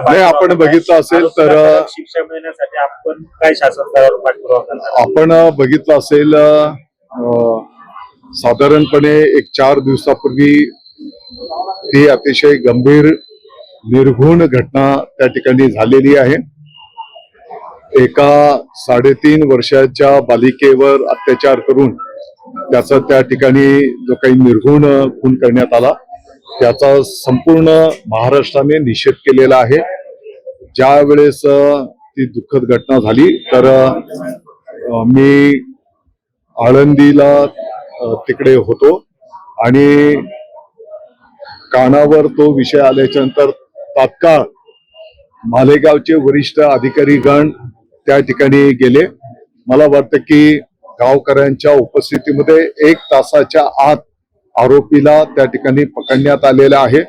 नाही, आपण बघितलं असेल तर- शिक्षा मिळण्यासाठी आपण काय शासन आपण बघितलं असेल साधारणपणे एक चार दिवसापूर्वी ही अतिशय गंभीर निर्घुण घटना त्या ठिकाणी झालेली आहे. एका साडेतीन वर्षाच्या बालिकेवर अत्याचार करून त्याचा त्या ठिकाणी जो काही निर्घुण खून करण्यात आला त्याचा संपूर्ण महाराष्ट्राने निषेध केलेला आहे. ज्या वेळेस ती दुःखद घटना झाली तर मी आळंदीला तिकडे होतो आणि कानावर तो विषय आल्याच्यानंतर तात्काळ मालेगावचे वरिष्ठ अधिकारी गण त्या ठिकाणी गेले. मला वाटतं की गावकऱ्यांच्या उपस्थितीमध्ये एक तासाच्या आत आरोपीला त्या ठिकाणी पकडण्यात आलेला आहे.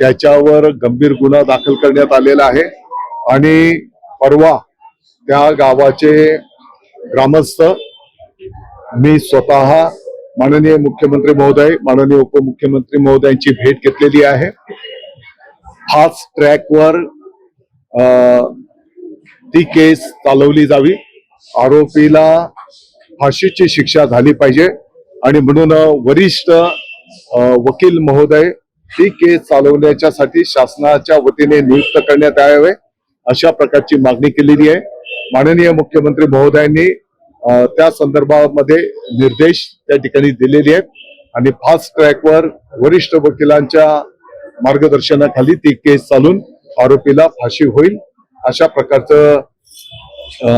त्याच्यावर गंभीर गुन्हा दाखल करण्यात आलेला आहे. आणि परवा त्या गावाचे ग्रामस्थ मी स्वतः माननीय मुख्यमंत्री महोदय माननीय उपमुख्यमंत्री महोदयांची भेट घेतलेली आहे. फास्ट ट्रॅकवर ती केस चालवली जावी. आरोपीला फाशीची शिक्षा झाली पाहिजे. आणि म्हणून वरिष्ठ वकील महोदय ती केस चालवण्याच्यासाठी शासनाच्या वतीने नियुक्त करण्यात यावे अशा प्रकारची मागणी केलेली आहे. माननीय मुख्यमंत्री महोदयांनी त्या संदर्भामध्ये निर्देश त्या ठिकाणी दिलेले आहेत. आणि फास्ट ट्रॅकवर वरिष्ठ वकिलांच्या मार्गदर्शनाखाली ती केस चालून आरोपीला फाशी होईल. अशा प्रकारचं अ,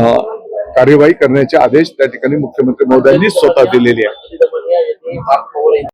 कार्यवाही करण्याचे आदेश त्या ठिकाणी मुख्यमंत्री महोदयांनी स्वतः दिलेले आहे